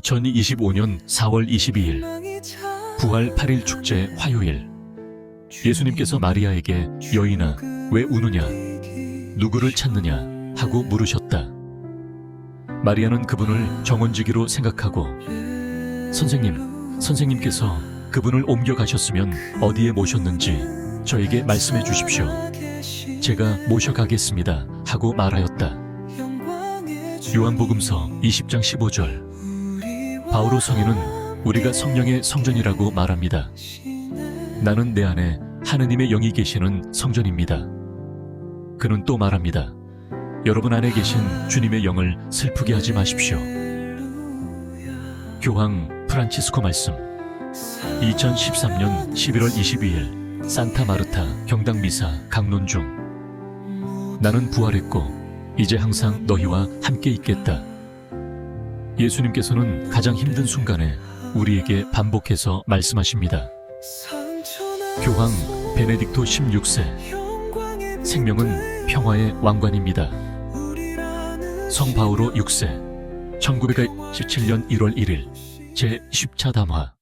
2025년 4월 22일 부활 8일 축제 화요일 예수님께서 마리아에게 여인아 왜 우느냐 누구를 찾느냐 하고 물으셨다. 마리아는 그분을 정원지기로 생각하고 선생님, 선생님께서 그분을 옮겨가셨으면 어디에 모셨는지 저에게 말씀해 주십시오. 제가 모셔가겠습니다 하고 말하였다. 요한복음서 20장 15절 바오로 성인은 우리가 성령의 성전이라고 말합니다. 나는 내 안에 하느님의 영이 계시는 성전입니다. 그는 또 말합니다. 여러분 안에 계신 주님의 영을 슬프게 하지 마십시오. 교황 프란치스코 말씀 2013년 11월 22일 산타 마르타 경당 미사 강론 중 나는 부활했고 이제 항상 너희와 함께 있겠다. 예수님께서는 가장 힘든 순간에 우리에게 반복해서 말씀하십니다. 교황 베네딕토 16세 생명은 평화의 왕관입니다. 성 바오로 6세 1917년 1월 1일 제 10차 담화